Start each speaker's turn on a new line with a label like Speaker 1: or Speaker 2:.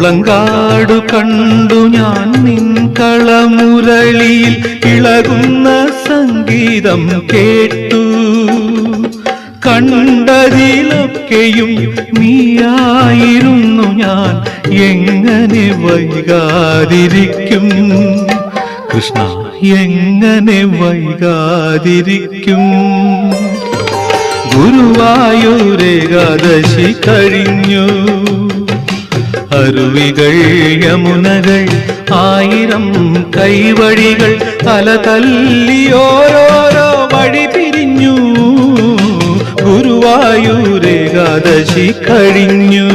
Speaker 1: പുറങ്കാടു കണ്ടു ഞാൻ നിൻ കളമുരളിയിൽ ഇളകുന്ന സംഗീതം കേട്ടു. കണ്ടതിലൊക്കെയും നീയായിരുന്നു ഞാൻ. എങ്ങനെ വൈകാതിരിക്കും? കൃഷ്ണ എങ്ങനെ വൈകാതിരിക്കും? ഗുരുവായൂരേകാദശി കഴിഞ്ഞു. അരുവികൾ യമുനകൾ ആയിരം കൈവഴികൾ തല തല്ലിയോരോരോ വഴി പിരിഞ്ഞു. ഗുരുവായൂരേകാദശി കഴിഞ്ഞു.